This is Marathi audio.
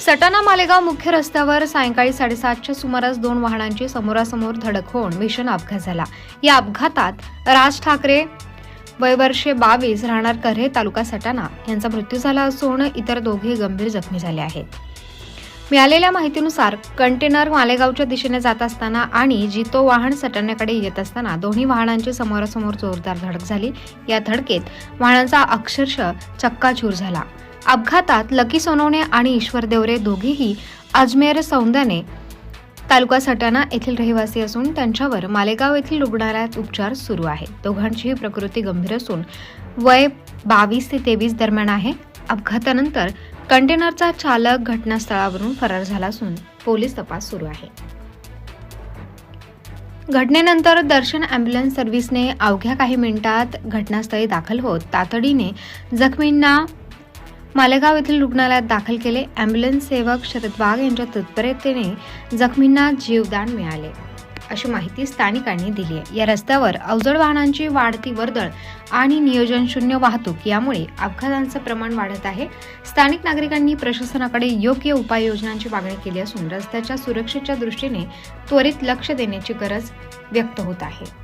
सटाणा मालेगाव मुख्य रस्त्यावर सायंकाळी साडेसातच्या सुमारास दोन वाहनांची समोरासमोर धडक होऊन भीषण अपघात झाला. या अपघातात राज ठाकरे वयवर्षे बावीस राहणार कऱ्हे तालुका सटाणा यांचा मृत्यू झाला असून इतर दोघे गंभीर जखमी झाले आहेत. मिळालेल्या माहितीनुसार कंटेनर मालेगावच्या दिशेने जात असताना आणि जितो वाहन सटाण्याकडे येत असताना दोन्ही वाहनांची समोरासमोर जोरदार धडक झाली. या धडकेत वाहनांचा अक्षरशः चक्काचूर झाला. अपघातात लकी सोनवणे आणि ईश्वर देवरे दोघेही अजमेर सौंदर्याने तालुका सटाणा येथील रहिवासी असून त्यांच्यावर मालेगाव येथील रुग्णालयात उपचार सुरू आहेत दोघांचीही प्रकृती गंभीर असून वय बावीस ते तेवीस दरम्यान आहे. अपघातानंतर कंटेनरचा चालक घटनास्थळावरून फरार झाला असून पोलीस तपास सुरू आहे. घटनेनंतर दर्शन अँब्युलन्स सर्व्हिसने अवघ्या काही मिनिटात घटनास्थळी दाखल होत तातडीने जखमींना मालेगाव येथील रुग्णालयात दाखल केले. अँब्युलन्स सेवक शरद वाघ यांच्या तत्परतेने जखमींना जीवदान मिळाले. अशी माहिती स्थानिकांनी दिली आहे. या रस्त्यावर अवजड वाहनांची वाढती वर्दळ आणि नियोजन शून्य वाहतूक यामुळे अपघातांचं प्रमाण वाढत आहे. स्थानिक नागरिकांनी प्रशासनाकडे योग्य उपाययोजनांची मागणी केली असून रस्त्याच्या सुरक्षेच्या दृष्टीने त्वरित लक्ष देण्याची गरज व्यक्त होत आहे.